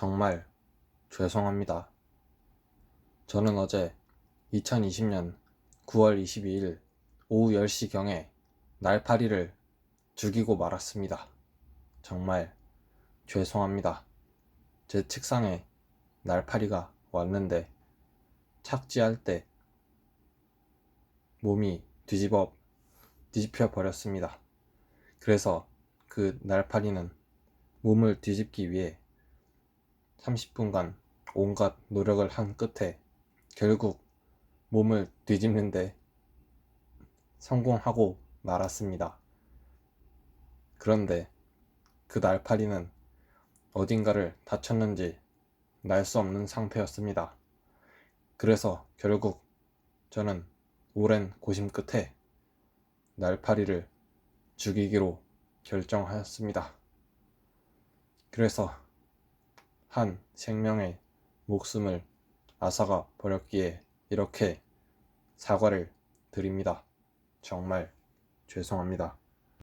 정말 죄송합니다. 저는 어제 2020년 9월 22일 오후 10시경에 날파리를 죽이고 말았습니다. 정말 죄송합니다. 제 책상에 날파리가 왔는데 착지할 때 몸이 뒤집어 뒤집혀 버렸습니다. 그래서 그 날파리는 몸을 뒤집기 위해 30분간 온갖 노력을 한 끝에 결국 몸을 뒤집는데 성공하고 말았습니다. 그런데 그 날파리는 어딘가를 다쳤는지 날 수 없는 상태였습니다. 그래서 결국 저는 오랜 고심 끝에 날파리를 죽이기로 결정하였습니다. 그래서 한 생명의 목숨을 앗아가 버렸기에 이렇게 사과를 드립니다. 정말 죄송합니다.